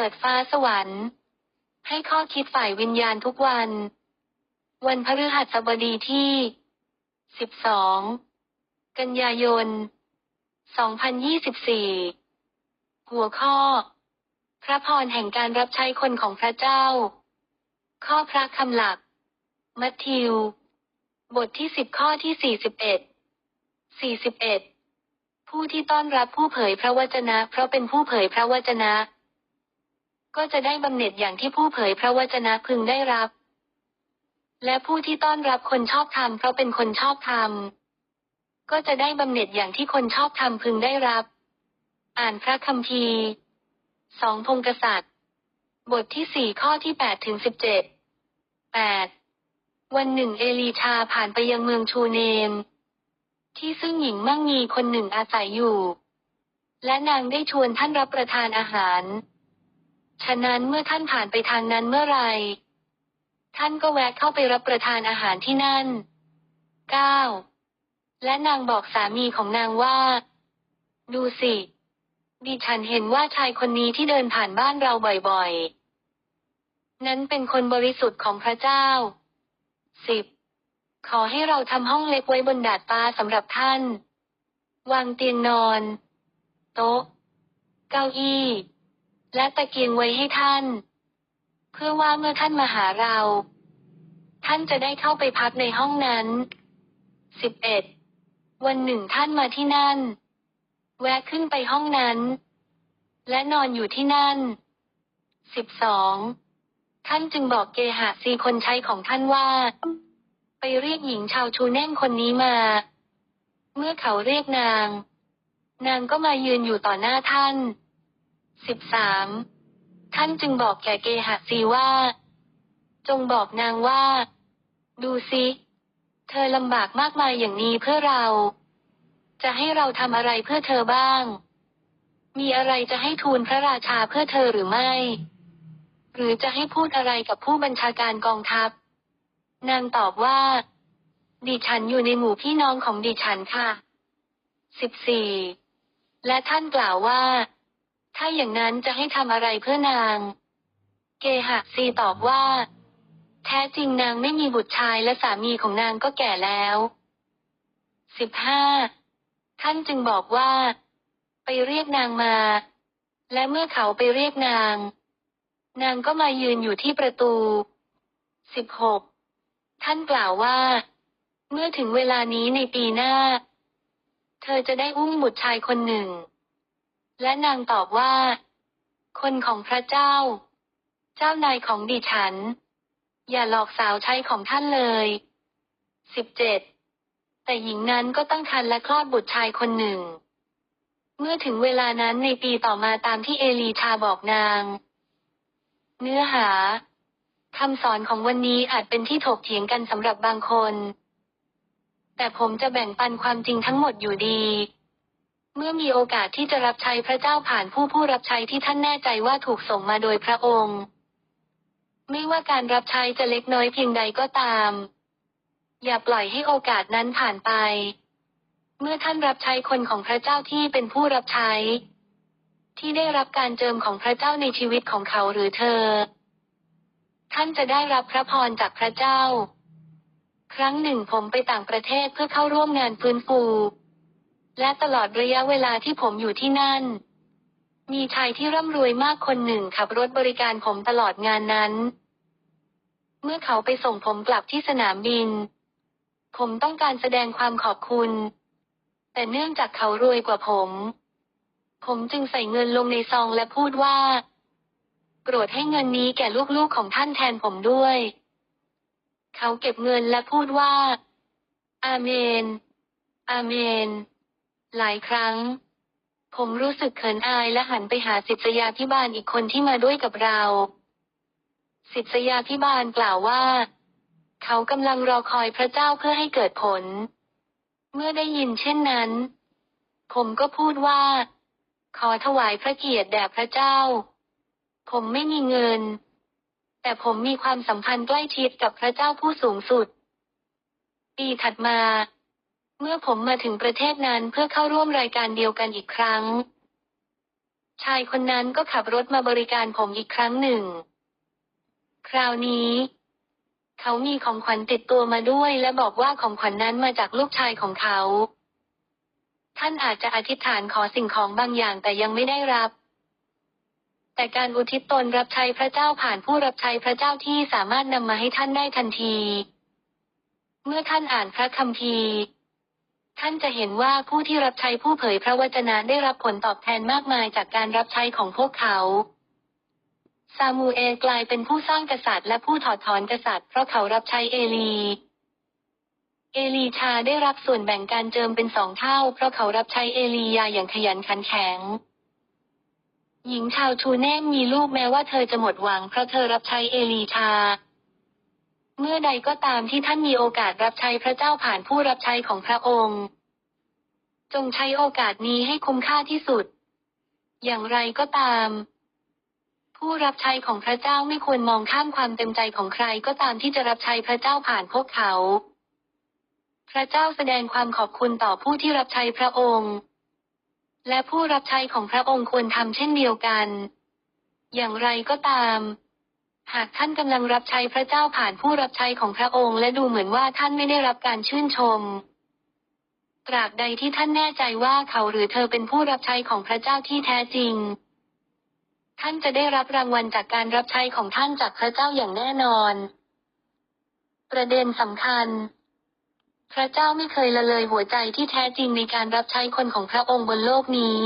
ปิดฟ้าสวรรค์ ให้ข้อคิดฝ่ายวิญญาณทุกวัน วันพฤหัสบดีที่ 12 กันยายน 2024 หัวข้อ พระพรแห่งการรับใช้คนของพระเจ้า ข้อพระคำหลัก มัทธิว บทที่สิบข้อที่สี่สิบเอ็ดสี่สิบเอ็ดผู้ที่ต้อนรับผู้เผยพระวจนะ เพราะเป็นผู้เผยพระวจนะ ก็จะได้บำเหน็จอย่างที่ผู้เผยพระวจนะพึงได้รับ และผู้ที่ต้อนรับคนชอบธรรมเพราะเป็นคนชอบธรรม ก็จะได้บำเหน็จอย่างที่คนชอบธรรมพึงได้รับ อ่านพระคัมภีร์สองพงกษัตริย์ บทที่สี่ข้อที่แปดถึงสิบเจ็ดแปดวันหนึ่งเอลีชาผ่านไปยังเมืองชูเนม ที่ซึ่งหญิงมั่งมีคนหนึ่งอาศัยอยู่ และนางได้ชวนท่านรับประทานอาหาร ฉะนั้นเมื่อท่านผ่านไปทางนั้นเมื่อไร ท่านก็แวะเข้าไปรับประทานอาหารที่นั่นเก้าและนางบอกสามีของนางว่า ดูสิ ดิฉันเห็นว่าชายคนนี้ที่เดินผ่านบ้านเราบ่อยๆ นั้นเป็นคนบริสุทธิ์ของพระเจ้าสิบขอให้เราทำห้องเล็กไว้บนดาดฟ้าสำหรับท่าน วางเตียงนอน โต๊ะ เก้าอี้ และตะเกียงไว้ให้ท่าน เพื่อว่าเมื่อท่านมาหาเรา ท่านจะได้เข้าไปพักในห้องนั้นสิบเอ็ดวันหนึ่งท่านมาที่นั่น แวะขึ้นไปห้องนั้น และนอนอยู่ที่นั่นสิบสองท่านจึงบอกเกหะซีคนใช้ของท่านว่า ไปเรียกหญิงชาวชูแน่นคนนี้มา เมื่อเขาเรียกนาง นางก็มายืนอยู่ต่อหน้าท่าน สิบสามท่านจึงบอกแก่เกหะซีว่า จงบอกนางว่า ดูสิ เธอลำบากมากมายอย่างนี้เพื่อเรา จะให้เราทำอะไรเพื่อเธอบ้าง มีอะไรจะให้ทูลพระราชาเพื่อเธอหรือไม่ หรือจะให้พูดอะไรกับผู้บัญชาการกองทัพ นางตอบว่า ดิฉันอยู่ในหมู่พี่น้องของดิฉันค่ะสิบสี่และท่านกล่าวว่า ถ้าอย่างนั้นจะให้ทำอะไรเพื่อนาง เกหะซีตอบว่า แท้จริงนางไม่มีบุตรชายและสามีของนางก็แก่แล้วสิบห้าท่านจึงบอกว่า ไปเรียกนางมา และเมื่อเขาไปเรียกนาง นางก็มายืนอยู่ที่ประตูสิบหกท่านกล่าวว่า เมื่อถึงเวลานี้ในปีหน้า เธอจะได้อุ้มบุตรชายคนหนึ่ง และนางตอบว่า คนของพระเจ้า เจ้านายของดิฉัน อย่าหลอกสาวใช้ของท่านเลยสิบเจ็ดแต่หญิงนั้นก็ตั้งครรภ์และคลอดบุตรชายคนหนึ่ง เมื่อถึงเวลานั้นในปีต่อมาตามที่เอลีชาบอกนาง เนื้อหาคำสอนของวันนี้อาจเป็นที่ถกเถียงกันสำหรับบางคน แต่ผมจะแบ่งปันความจริงทั้งหมดอยู่ดี เมื่อมีโอกาสที่จะรับใช้พระเจ้าผ่านผู้ผู้รับใช้ที่ท่านแน่ใจว่าถูกส่งมาโดยพระองค์ ไม่ว่าการรับใช้จะเล็กน้อยเพียงใดก็ตาม อย่าปล่อยให้โอกาสนั้นผ่านไป เมื่อท่านรับใช้คนของพระเจ้าที่เป็นผู้รับใช้ ที่ได้รับการเจิมของพระเจ้าในชีวิตของเขาหรือเธอ ท่านจะได้รับพระพรจากพระเจ้า ครั้งหนึ่งผมไปต่างประเทศเพื่อเข้าร่วมงานฟื้นฟู และตลอดระยะเวลาที่ผมอยู่ที่นั่น มีชายที่ร่ำรวยมากคนหนึ่งขับรถบริการผมตลอดงานนั้น เมื่อเขาไปส่งผมกลับที่สนามบิน ผมต้องการแสดงความขอบคุณ แต่เนื่องจากเขารวยกว่าผม ผมจึงใส่เงินลงในซองและพูดว่า โปรดให้เงินนี้แก่ลูกๆของท่านแทนผมด้วย เขาเก็บเงินและพูดว่า อาเมน อาเมน หลายครั้ง ผมรู้สึกเขินอายและหันไปหาศิษยาพิบาลอีกคนที่มาด้วยกับเราศิษยาพิบาลกล่าวว่า เขากำลังรอคอยพระเจ้าเพื่อให้เกิดผล เมื่อได้ยินเช่นนั้น ผมก็พูดว่า ขอถวายพระเกียรติแด่พระเจ้า ผมไม่มีเงิน แต่ผมมีความสัมพันธ์ใกล้ชิดกับพระเจ้าผู้สูงสุด ปีถัดมา เมื่อผมมาถึงประเทศนั้นเพื่อเข้าร่วมรายการเดียวกันอีกครั้ง ชายคนนั้นก็ขับรถมาบริการผมอีกครั้งหนึ่ง คราวนี้ เขามีของขวัญติดตัวมาด้วย และบอกว่าของขวัญนั้นมาจากลูกชายของเขา ท่านอาจจะอธิษฐานขอสิ่งของบางอย่างแต่ยังไม่ได้รับแต่การอุทิศตนรับใช้พระเจ้าผ่านผู้รับใช้พระเจ้าที่สามารถนำมาให้ท่านได้ทันที เมื่อท่านอ่านพระคัมภีร์ ท่านจะเห็นว่าผู้ที่รับใช้ผู้เผยพระวจนะได้รับผลตอบแทนมากมายจากการรับใช้ของพวกเขาซามูเอลกลายเป็นผู้สร้างกษัตริย์และผู้ถอดถอนกษัตริย์เพราะเขารับใช้เอลี เอลีชาได้รับส่วนแบ่งการเจิมเป็นสองเท่า เพราะเขารับใช้เอลียาอย่างขยันขันแข็ง หญิงชาวชูเน่มมีลูกแม้ว่าเธอจะหมดหวังเพราะเธอรับใช้เอลีชา เมื่อใดก็ตามที่ท่านมีโอกาสรับใช้พระเจ้าผ่านผู้รับใช้ของพระองค์ จงใช้โอกาสนี้ให้คุ้มค่าที่สุด อย่างไรก็ตาม ผู้รับใช้ของพระเจ้าไม่ควรมองข้ามความเต็มใจของใครก็ตามที่จะรับใช้พระเจ้าผ่านพวกเขา พระเจ้าแสดงความขอบคุณต่อผู้ที่รับใช้พระองค์ และผู้รับใช้ของพระองค์ควรทำเช่นเดียวกัน อย่างไรก็ตาม หากท่านกำลังรับใช้พระเจ้าผ่านผู้รับใช้ของพระองค์ และดูเหมือนว่าท่านไม่ได้รับการชื่นชมตราบใดที่ท่านแน่ใจว่าเขาหรือเธอเป็นผู้รับใช้ของพระเจ้าที่แท้จริง ท่านจะได้รับรางวัลจากการรับใช้ของท่านจากพระเจ้าอย่างแน่นอน ประเด็นสำคัญ พระเจ้าไม่เคยละเลยหัวใจที่แท้จริงในการรับใช้คนของพระองค์บนโลกนี้